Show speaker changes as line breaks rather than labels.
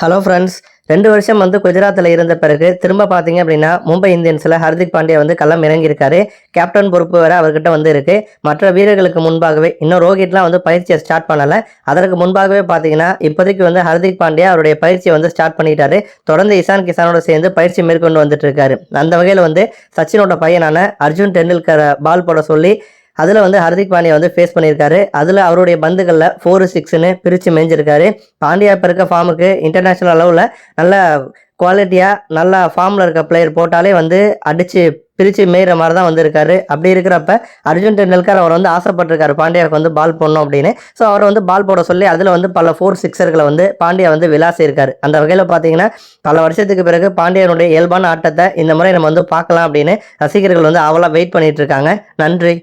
Hello friends ரெண்டு வருஷம் வந்து குஜராத்தில் இருந்த பிறகு திரும்ப பார்த்தீங்க அப்படின்னா மும்பை இந்தியன்ஸில் ஹர்திக் பாண்டியா வந்து களம் இறங்கியிருக்காரு. கேப்டன் பொறுப்பு வேறு அவர்கிட்ட வந்து இருக்குது மற்ற வீரர்களுக்கு முன்பாகவே இன்னும் ரோஹித்லாம் வந்து பயிற்சியை ஸ்டார்ட் பண்ணலை. அதற்கு முன்பாகவே பார்த்தீங்கன்னா இப்போதைக்கு வந்து ஹர்திக் பாண்டியா அவருடைய பயிற்சியை வந்து ஸ்டார்ட் பண்ணிட்டாரு. தொடர்ந்து இசான் கிசானோட சேர்ந்து பயிற்சி மேற்கொண்டு வந்துட்டு இருக்காரு. அந்த வகையில் வந்து சச்சினோட பையனான அர்ஜுன் டெண்டுல்கரை பால் போட சொல்லி அதில் வந்து ஹர்திக் பாண்டியா வந்து ஃபேஸ் பண்ணியிருக்காரு. அதில் அவருடைய பந்துகளில் ஃபோர் சிக்ஸ்னு பிரித்து மேய்ஞ்சிருக்காரு பாண்டியா இப்போ இருக்க ஃபார்முக்கு இன்டர்நேஷ்னல் அளவில் நல்ல குவாலிட்டியாக நல்ல ஃபார்மில் இருக்க பிளேயர் போட்டாலே வந்து அடித்து பிரித்து மேய்கிற மாதிரி தான் வந்திருக்காரு. அப்படி இருக்கிறப்ப அர்ஜுன் டெண்டுல்கர் அவர் வந்து ஆசைப்பட்டிருக்காரு. பாண்டியாவுக்கு வந்து பால் போடணும் அப்படின்னு. ஸோ அவர் வந்து பால் போட சொல்லி அதில் வந்து பல ஃபோர் சிக்ஸர்களை வந்து பாண்டியா வந்து விளாசியிருக்காரு. அந்த வகையில் பார்த்தீங்கன்னா பல வருஷத்துக்கு பிறகு பாண்டியனுடைய இயல்பான ஆட்டத்தை இந்த முறை நம்ம வந்து பார்க்கலாம் அப்படின்னு ரசிகர்கள் வந்து அவ்வளோ வெயிட் பண்ணிட்டு இருக்காங்க. நன்றி.